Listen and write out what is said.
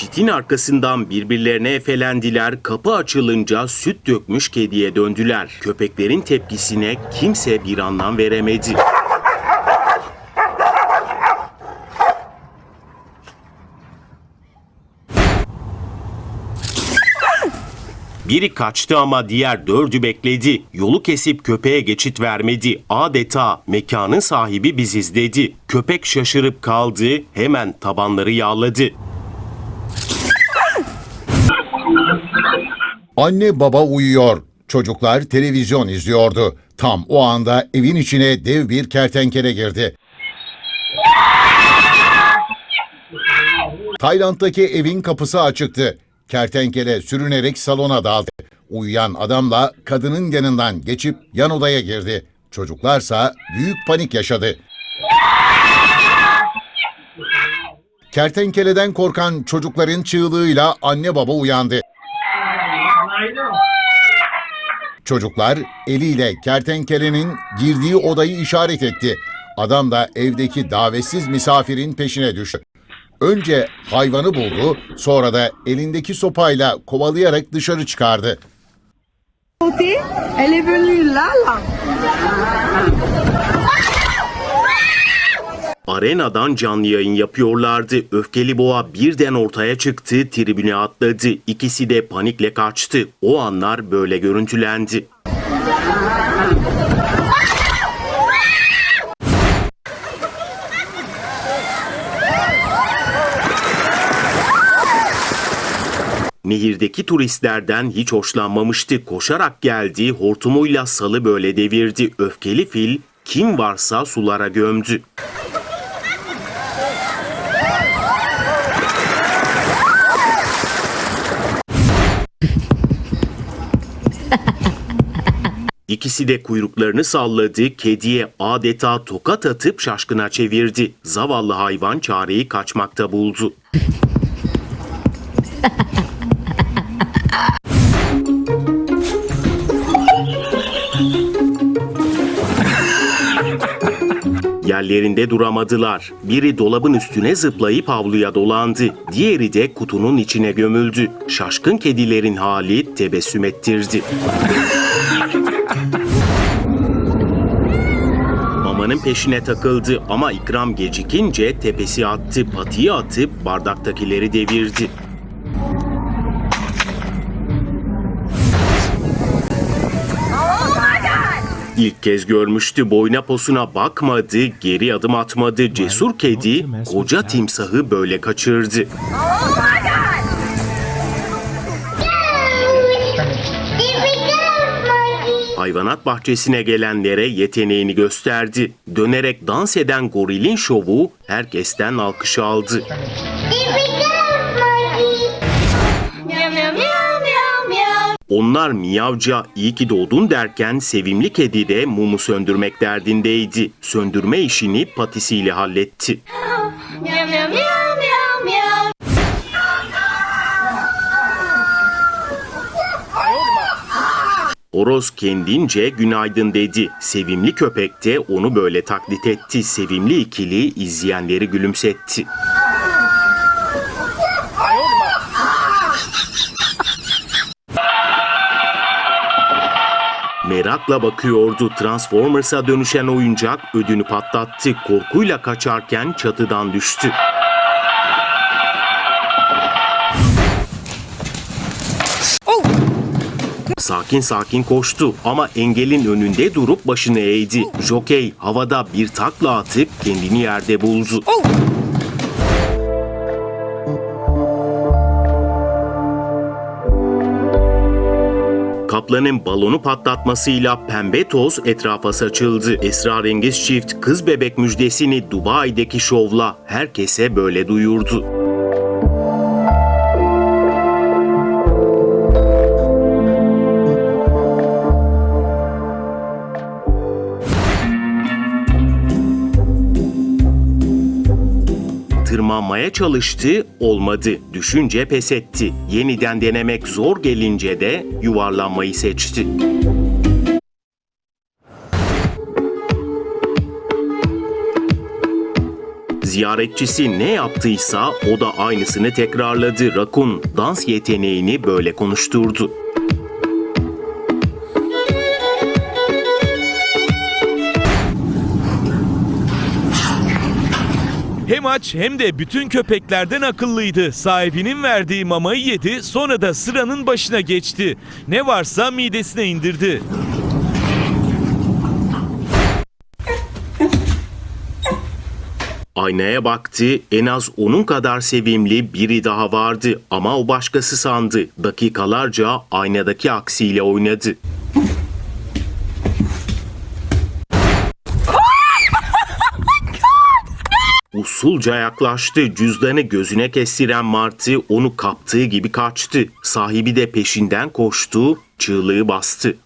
Çitin arkasından birbirlerine efelendiler, kapı açılınca süt dökmüş kediye döndüler. Köpeklerin tepkisine kimse bir anlam veremedi. Biri kaçtı ama diğer dördü bekledi. Yolu kesip köpeğe geçit vermedi. Adeta mekanın sahibi biziz dedi. Köpek şaşırıp kaldı, hemen tabanları yağladı. Anne baba uyuyor. Çocuklar televizyon izliyordu. Tam o anda evin içine dev bir kertenkele girdi. Tayland'daki evin kapısı açıktı. Kertenkele sürünerek salona daldı. Uyuyan adamla kadının yanından geçip yan odaya girdi. Çocuklarsa büyük panik yaşadı. Kertenkeleden korkan çocukların çığlığıyla anne baba uyandı. Çocuklar eliyle kertenkelenin girdiği odayı işaret etti. Adam da evdeki davetsiz misafirin peşine düştü. Önce hayvanı buldu, sonra da elindeki sopayla kovalayarak dışarı çıkardı. Côté, elle est venue là, là. Arenadan canlı yayın yapıyorlardı. Öfkeli boğa birden ortaya çıktı, tribüne atladı. İkisi de panikle kaçtı. O anlar böyle görüntülendi. Nehirdeki turistlerden hiç hoşlanmamıştı. Koşarak geldi, hortumuyla salı böyle devirdi. Öfkeli fil kim varsa sulara gömdü. İkisi de kuyruklarını salladı, kediye adeta tokat atıp şaşkına çevirdi. Zavallı hayvan çareyi kaçmakta buldu. Yerlerinde duramadılar. Biri dolabın üstüne zıplayıp avluya dolandı. Diğeri de kutunun içine gömüldü. Şaşkın kedilerin hali tebessüm ettirdi. Mamanın peşine takıldı ama ikram gecikince tepesi attı, patiyi atıp bardaktakileri devirdi. İlk kez görmüştü boyna posuna bakmadı, geri adım atmadı. Cesur kedi koca timsahı böyle kaçırdı. Hayvanat bahçesine gelenlere yeteneğini gösterdi. Dönerek dans eden gorilin şovu herkesten alkış aldı. Onlar miyavca iyi ki doğdun derken sevimli kedi de mumu söndürmek derdindeydi. Söndürme işini patisiyle halletti. Horoz kendince günaydın dedi. Sevimli köpek de onu böyle taklit etti. Sevimli ikili izleyenleri gülümsetti. Merakla bakıyordu. Transformers'a dönüşen oyuncak ödünü patlattı. Korkuyla kaçarken çatıdan düştü. Sakin sakin koştu ama engelin önünde durup başını eğdi. Jokey havada bir takla atıp kendini yerde buldu. Kaplanın balonu patlatmasıyla pembe toz etrafa saçıldı. Esrarengiz çift kız bebek müjdesini Dubai'deki şovla herkese böyle duyurdu. Tırmanmaya çalıştı, olmadı. Düşünce pes etti. Yeniden denemek zor gelince de yuvarlanmayı seçti. Ziyaretçisi ne yaptıysa o da aynısını tekrarladı. Rakun dans yeteneğini böyle konuşturdu. Hem aç hem de bütün köpeklerden akıllıydı. Sahibinin verdiği mamayı yedi sonra da sıranın başına geçti. Ne varsa midesine indirdi. Aynaya baktı, en az onun kadar sevimli biri daha vardı ama o başkası sandı. Dakikalarca aynadaki aksiyle oynadı. Usulca yaklaştı, cüzdanı gözüne kestiren Martı onu kaptığı gibi kaçtı. Sahibi de peşinden koştu, çığlığı bastı.